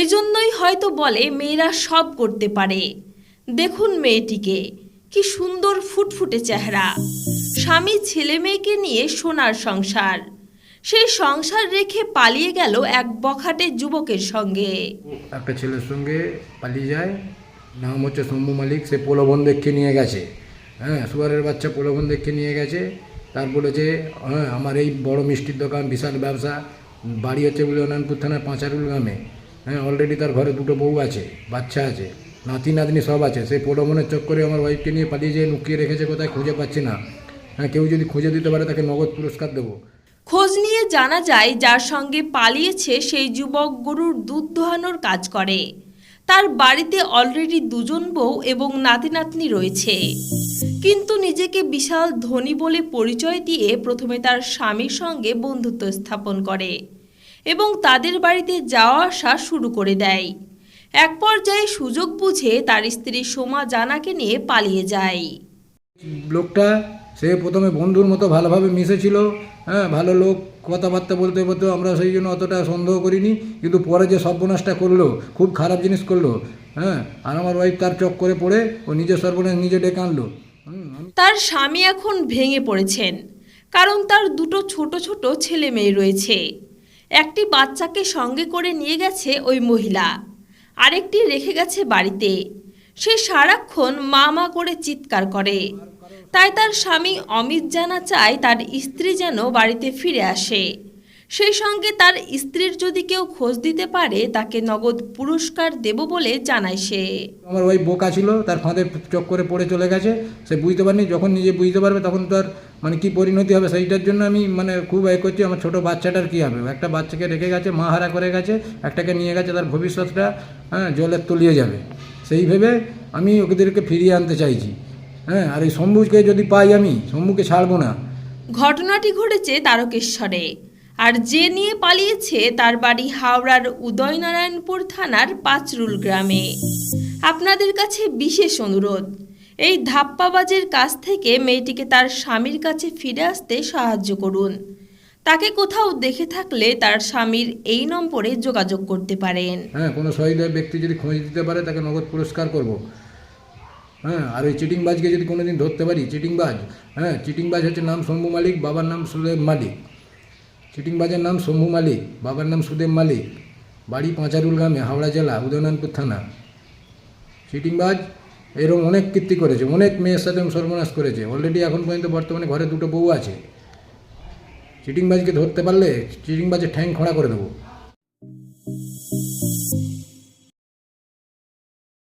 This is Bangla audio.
এজন্যই হয়তো বলে মেয়েরা সব করতে পারে। দেখুন মেয়েটিকে, কি সুন্দর ফুটফুটে চেহারা। স্বামী ছেলে মেয়েকে নিয়ে সোনার সংসার। সেই সংসার রেখে পালিয়ে গেল এক বখাটে যুবকের সঙ্গে। একটা ছেলের সঙ্গে পালিয়ে যায়, নাম হচ্ছে শম্ভু মালিক, সে প্রলোভন দেখে নিয়ে গেছে। হ্যাঁ সুয়ারের বাচ্চা প্রলোভন দেখে নিয়ে গেছে। তার বলেছে হ্যাঁ আমার এই বড় মিষ্টির দোকান, বিশাল ব্যবসা, বাড়ি হচ্ছে বুলিয়নানপুর থানার পাঁচারুল গ্রামে। হ্যাঁ অলরেডি তার ঘরে দুটো বউ আছে, বাচ্চা আছে, নাতি নাতনি সব আছে। সেই প্রলোভনের চক্করে আমার ওয়াইফকে নিয়ে পালিয়ে যেয়ে লুকিয়ে রেখেছে কোথায় খুঁজে পাচ্ছি না। হ্যাঁ কেউ যদি খুঁজে দিতে পারে তাকে নগদ পুরস্কার দেবো। খোঁজ নিয়ে জানা যায়, যার সঙ্গে পালিয়েছে সেই যুবক গরুর দুধ দোহানোর কাজ করে। তার বাড়িতে অলরেডি দুজন বউ এবং নাতি নাতনি রয়েছে। কিন্তু নিজেকে বিশাল ধনী বলে পরিচয় দিয়ে প্রথমে তার স্বামীর সঙ্গে বন্ধুত্ব স্থাপন করে। এবং তাদের বাড়িতে যাওয়া আসা শুরু করে দেয়। এক পর্যায়ে সুযোগ বুঝে তার স্ত্রী সোমা জানাকে নিয়ে পালিয়ে যায়। লোকটা সে প্রথমে বন্ধুর মতো ভালোভাবে মিশেছিল হ্যাঁ ভালো লোক কথাবার্তা বলতে বলতে আমরা সেই জন্য অতটা সন্দেহ করিনি কিন্তু পরে যে সর্বনাশটা করল খুব খারাপ জিনিস করল হ্যাঁ আর আমার ওয়াইফ তার চক করে পড়ে ও নিজের সর্বনাশ নিজে ডেকে আনলো। তার স্বামী এখন ভেঙে পড়েছেন কারণ তার দুটো ছোট ছোট ছেলে মেয়ে রয়েছে। একটি বাচ্চাকে সঙ্গে করে নিয়ে গেছে ওই মহিলা। আরেকটি রেখে গেছে বাড়িতে। সে সারাক্ষণ মা মা করে চিৎকার করে। তাই তার স্বামী অমিত জানা চায় তার স্ত্রী যেন বাড়িতে ফিরে আসে। সেই সঙ্গে তার স্ত্রীর যদি কেউ খোঁজ দিতে পারে, তাকে নগদ পুরস্কার দেব বলে জানায় সে। আমার ওয়াইফ বোকা ছিল, তার ফাঁদে চক করে পড়ে চলে গেছে, সে বুঝতে পারেনি, যখন নিজে বুঝতে পারবে, তখন তার মানে কি পরিণতি হবে সেইটার জন্য আমি মানে খুব এ করছি, আমার ছোটো বাচ্চাটার কী হবে? একটা বাচ্চাকে রেখে গেছে, মা হারা করে গেছে, একটাকে নিয়ে গেছে, তার ভবিষ্যৎটা হ্যাঁ জলের তলিয়ে যাবে। সেই ভেবে আমি ওদেরকে ফিরিয়ে আনতে চাইছি হ্যাঁ আর এই শম্ভুকে যদি পাই আমি, শম্ভুকে ছাড়বো না। ঘটনাটি ঘটেছে তারকেশ্বরে, আর যে নিয়ে পালিয়েছে তার বাড়ি হাওড়ার উদয়নারায়ণপুর থানার পাঁচরুল গ্রামে। আপনাদের কাছে বিশেষ অনুরোধ এই ধাপ্পাবাজের কাছ থেকে মেয়েটিকে তার স্বামীর কাছে ফিরে আসতে সাহায্য করুন। তাকে কোথাও দেখে থাকলে তার স্বামীর এই নম্বরে যোগাযোগ করতে পারেন। হ্যাঁ কোনো শহীদ ব্যক্তি যদি খোঁজ দিতে পারে, তাকে নগদ পুরস্কার করব। হ্যাঁ আর ওই চিটিংবাজকে যদি কোনো দিন ধরতে পারি, চিটিংবাজ হ্যাঁ চিটিংবাজ হচ্ছে নাম শম্ভু মালিক, বাবার নাম সুদেব মালিক। চিটিংবাজের নাম শম্ভু মালিক, বাবার নাম সুদেব মালিক। বাড়ি পাঁচারুল গ্রামে, হাওড়া জেলা উদয়নারায়ণপুর থানা। চিটিংবাজ এরকম অনেক কীর্তি করেছে, অনেক মেয়ের সাথে সর্বনাশ করেছে। অলরেডি এখন পর্যন্ত বর্তমানে ঘরে দুটো বউ আছে। চিটিংবাজকে ধরতে পারলে চিটিংবাজের ঠ্যাং খোঁড়া করে দেবো।